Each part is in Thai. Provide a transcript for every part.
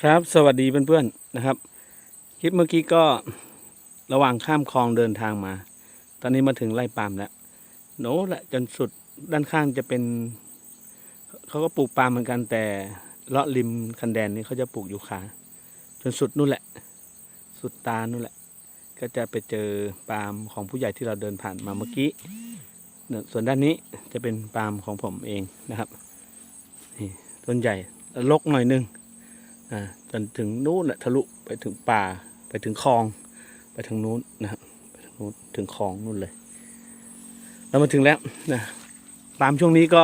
ครับสวัสดีเพื่อนๆนะครับ คลิปเมื่อกี้ก็ระหว่างข้ามคลองเดินทางมา ตอนนี้มาถึงไร่ปาล์มแล้วโน้นแหละจนสุดด้านข้างจะเป็นเขาก็ปลูกปาล์มเหมือนกันแต่เลาะริมคันแดนนี้เขาจะปลูกยูคาจนสุดนู่นแหละ สุดตานู่นแหละ ก็จะไปเจอปาล์มของผู้ใหญ่ที่เราเดินผ่านมาเมื่อกี้ส่วนด้านนี้จะเป็นปาล์มของผมเองนะครับนี่ต้นใหญ่ลกหน่อยนึง จนถึงนู้นแหละทะลุไปถึงป่าไปถึงคลอง ไปทางนู้นนะครับไปทางนู้นถึงคลองนู้นเลยเรามาถึงแล้วนะตามช่วงนี้ก็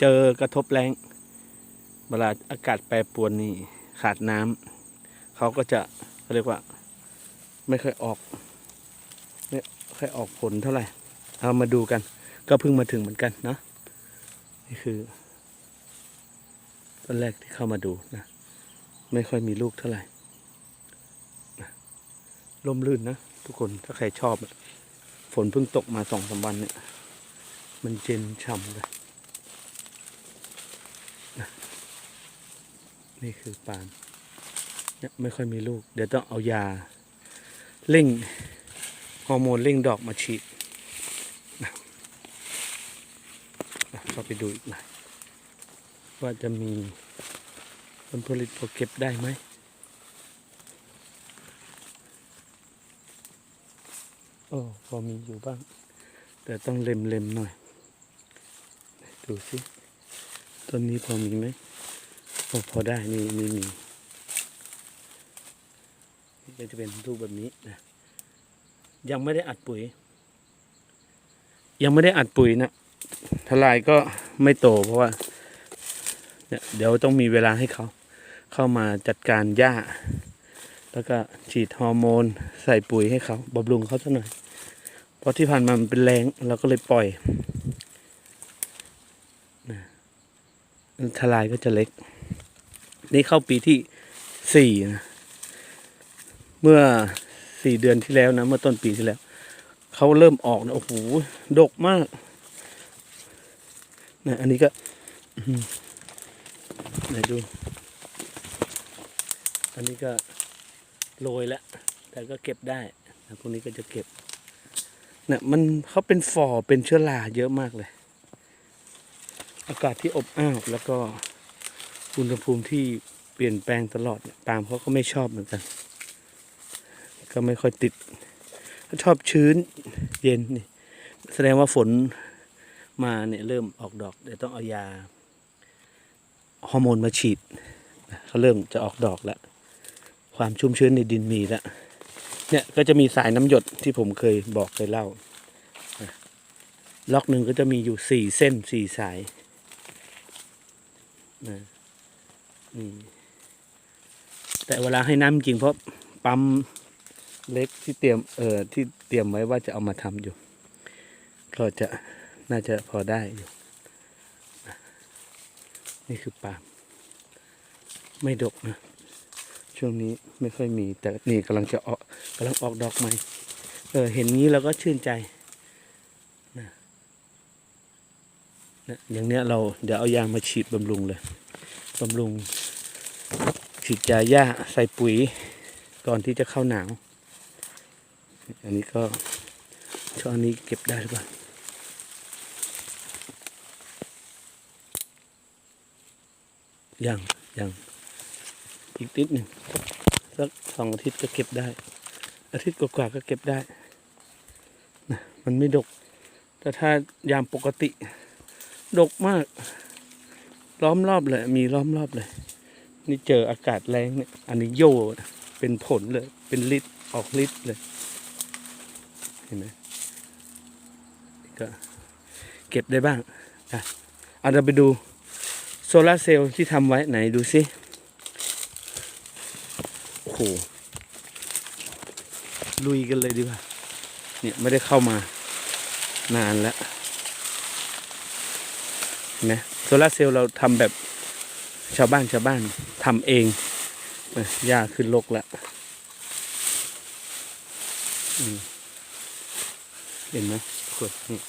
เจอกระทบแรงเวลาอากาศแปรปรวนนี่ขาดน้ำเขาก็จะเขาเรียกว่า ไม่ค่อยออกไม่ค่อยออกผลเท่าไหร่เรามาดูกัน ก็เพิ่งมาถึงเหมือนกันเนาะนี่คือต้นแรกที่เข้ามาดูนะ ไม่ค่อยมีลูกเท่าไหร่นะลมลื่นนะ ทุกคนถ้าใครชอบ ฝนเพิ่งตกมาสองสามวันเนี่ย มันเย็นฉ่ำเลยนี่คือปาล์มเนี่ยไม่ค่อยมีลูก เดี๋ยวต้องเอายาเร่งฮอร์โมนเร่งดอกมาฉีดนะนะเข้าไปดูอีกหน่อยว่าจะมี ลผลิตพอเก็บได้ไหมโอ้พอมีอยู่บ้าง แต่ต้องเล็มเล็มๆหน่อย ดูสิต้นนี้พอมีไหมโอ้พอได้นี่นี่มีนี่ก็จะเป็นรูปแบบนี้นะยังไม่ได้อัดปุ๋ย ยังไม่ได้อัดปุ๋ยนะทลายก็ไม่โตเพราะว่าเดี๋ยวต้องมีเวลาให้เขา เข้ามาจัดการหญ้า แล้วก็ฉีดฮอร์โมน ใส่ปุ๋ยให้เขาบำรุงเขาสักหน่อย เพราะที่ผ่านมามันเป็นแรงเราก็เลยปล่อยนะทลายก็จะเล็ก นี่เข้าปีที่สี่นะ เมื่อสี่เดือนที่แล้วนะ เมื่อต้นปีที่แล้ว เขาเริ่มออกนะโอ้โหดกมากนะอันนี้ก็ไหนดู อันนี้ก็โรยแล้วแต่ก็เก็บได้นะพวกนี้ก็จะเก็บเนี่ยมันเขาเป็นฝ่อเป็นเชื้อราเยอะมากเลย อากาศที่อบอ้าวแล้วก็อุณหภูมิที่เปลี่ยนแปลงตลอดเนี่ยปาล์มเขาก็ไม่ชอบเหมือนกัน ก็ไม่ค่อยติดเขาชอบชื้นเย็นนี่แสดงว่าฝนมาเนี่ยเริ่มออกดอกเดี๋ยวต้องเอายาฮอร์โมนมาฉีดเขาเริ่มจะออกดอกแล้ว ความชุ่มชื้นในดินมีแล้วเนี่ยก็จะมีสายน้ำหยดที่ผมเคยบอกเคยเล่า ล็อกหนึ่งก็จะมีอยู่สี่เส้นสี่สายนะนี่แต่เวลาให้น้ำจริงเพราะปั๊มเล็กที่เตรียมเออที่เตรียมไว้ว่าจะเอามาทำอยู่ ก็จะน่าจะพอได้อยู่ นี่คือปาล์มไม่ดกนะ ช่วงนี้ไม่ค่อยมี แต่นี่กำลังจะออกกำลังออกดอกใหม่ เออ เห็นงี้เราก็ชื่นใจนะนะอย่างเนี้ยเราเดี๋ยวเอายางมาฉีดบำรุงเลยบำรุง ฉีดยาหญ้าใส่ปุ๋ย ก่อนที่จะเข้าหนาว อันนี้ก็ช่วงนี้เก็บได้หรือเปล่ายังยัง อีกนิดหนึ่งสักสองอาทิตย์ก็เก็บได้ อาทิตย์กว่าๆก็เก็บได้นะมันไม่ดก แต่ถ้ายามปกติ ดกมาก ล้อมรอบเลย มีล้อมรอบเลย นี่เจออากาศแรงเนี่ยอันนี้โยเป็นผลเลย เป็นลิตรออกลิตรเลย เห็นไหมก็เก็บได้บ้างอะเอาเราไปดูโซลาร์เซลล์ที่ทำไว้ไหนดูสิ โอ้โห ลุยกันเลยดีกว่า เนี่ยไม่ได้เข้ามานานแล้วเห็นไหมโซลาร์เซลล์เราทำแบบชาวบ้านชาวบ้านทำเองนะหญ้าขึ้นลกแล้วอืมเห็นไหมทุกคนนี่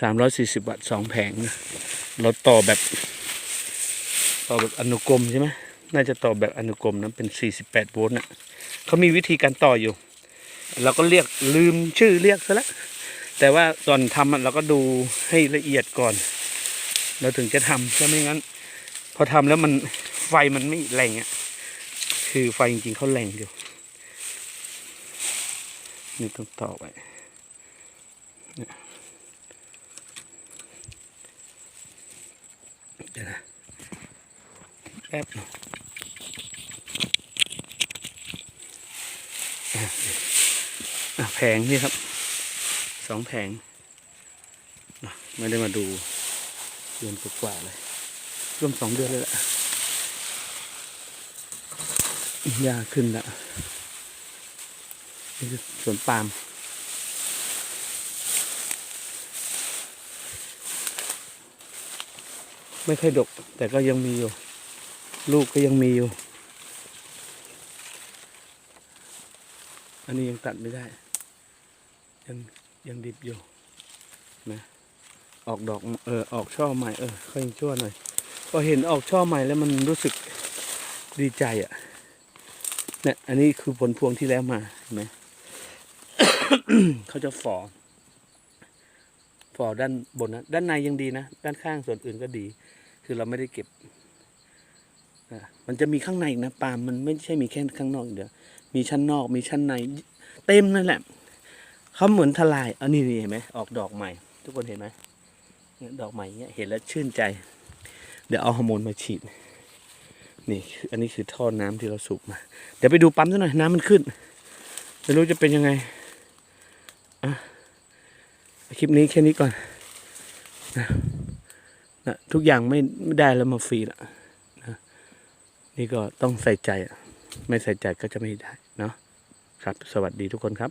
สามร้อยสี่สิบวัตต์สองแผงนะเราต่อแบบ ต่อแบบอนุกรมใช่ไหมน่าจะต่อแบบอนุกรมนะเป็น 48 โวลต์น่ะเขามีวิธีการต่ออยู่ เราก็เรียกลืมชื่อเรียกซะแล้วแต่ว่าตอนทำอะเราก็ดูให้ละเอียดก่อน เราถึงจะทำถ้าไม่งั้น พอทำแล้วมันไฟมันไม่แรงอะคือไฟจริงๆเขาแรงอยู่นี่ต้องต่อไปเนี่ยเดี๋ยวนะ แป๊บหน่อะอะแผงนี่ครับ สองแผง ไม่ได้มาดูเดือนกว่าๆเลยร่วมสองเดือนเลยแหละยาขึ้นละนี่คือสวนปาล์มไม่ค่อยดก แต่ก็ยังมีอยู่ ลูกก็ยังมีอยู่ อันนี้ยังตัดไม่ได้ ยังยังดิบอยู่นะออกดอกเออออกช่อใหม่เออค่อยยังชั่วหน่อยพอเห็นออกช่อใหม่แล้วมันรู้สึกดีใจอะ่ะเนี่ยอันนี้คือผลพวงที่แล้วมาเห็นไหมเขาจะฝ่อฝ่อด้านบนนะด้านในยังดีนะ ด้านข้างส่วนอื่นก็ดี คือเราไม่ได้เก็บ มันจะมีข้างในนะปาล์มมันไม่ใช่มีแค่ข้างนอกอย่างเดียวมีชั้นนอกมีชั้นใน เต็มนั่นแหละเขาเหมือนทลายอันนี้เห็นไหมออกดอกใหม่ ทุกคนเห็นไหมดอกใหม่เนี่ยเห็นแล้วชื่นใจ เดี๋ยวเอาฮอร์โมนมาฉีดนี่อันนี้คือท่อน้ำที่เราสูบมา เดี๋ยวไปดูปั๊มซะหน่อยน้ำมันขึ้นไม่รู้จะเป็นยังไงอะคลิปนี้แค่นี้ก่อนนะนะทุกอย่างไม่ไม่ได้แล้วมาฟรีละนะ นี่ก็ต้องใส่ใจ ไม่ใส่ใจก็จะไม่ได้เนาะครับ สวัสดีทุกคนครับ